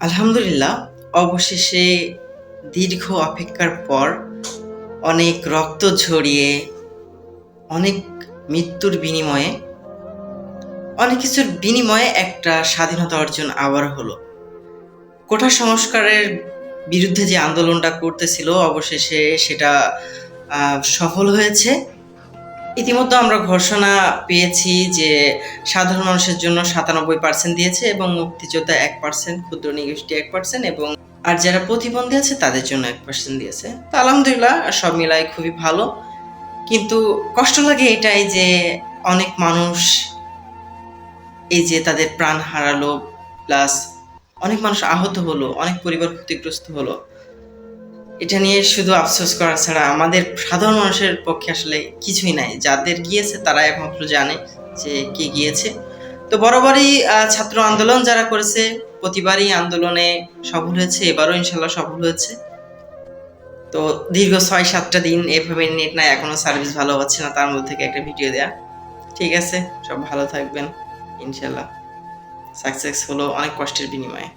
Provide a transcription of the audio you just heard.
আলহামদুলিল্লাহ, অবশেষে দীর্ঘ অপেক্ষার পর অনেক রক্ত ঝরিয়ে, অনেক মৃত্যুর বিনিময়ে, অনেক কিছুর বিনিময়ে একটা স্বাধীনতা অর্জন আবার হলো। কোঠা সংস্কারের বিরুদ্ধে যে আন্দোলনটা করতেছিল, অবশেষে সেটা সফল হয়েছে। ইতিমধ্যে আমরা ঘোষণা পেয়েছি যে সাধারণ মানুষের জন্য সাতানব্বই পার্সেন্ট দিয়েছে এবং মুক্তিযোদ্ধা এক পার্সেন্ট ক্ষুদ্র নিগোষ্ঠী এক পার্সেন্ট এবং আর যারা প্রতিবন্ধী আছে তাদের জন্য এক পার্সেন্ট দিয়েছে। তো আলহামদুলিল্লাহ, সব মিলাই খুবই ভালো। কিন্তু কষ্ট লাগে এটাই যে অনেক মানুষ এই যে তাদের প্রাণ হারালো, প্লাস অনেক মানুষ আহত হলো, অনেক পরিবার ক্ষতিগ্রস্ত হলো। এটা নিয়ে শুধু আফসোস করা ছাড়া আমাদের সাধারণ মানুষের পক্ষে আসলে কিছুই নাই। যাদের গিয়েছে তারা একমাত্র জানে যে কে গিয়েছে। তো বরাবরই ছাত্র আন্দোলন যারা করেছে, প্রতিবারই আন্দোলনে সফল হয়েছে, এবারও ইনশাল্লাহ সফল হয়েছে। তো দীর্ঘ ছয় সাতটা দিন এভাবে নেট নাই, এখনও সার্ভিস ভালো হচ্ছে না, তার মধ্যে থেকে একটা ভিডিও দেয়া। ঠিক আছে, সব ভালো থাকবেন, ইনশাল্লাহ। সাকসেস হলো অনেক কষ্টের বিনিময়ে।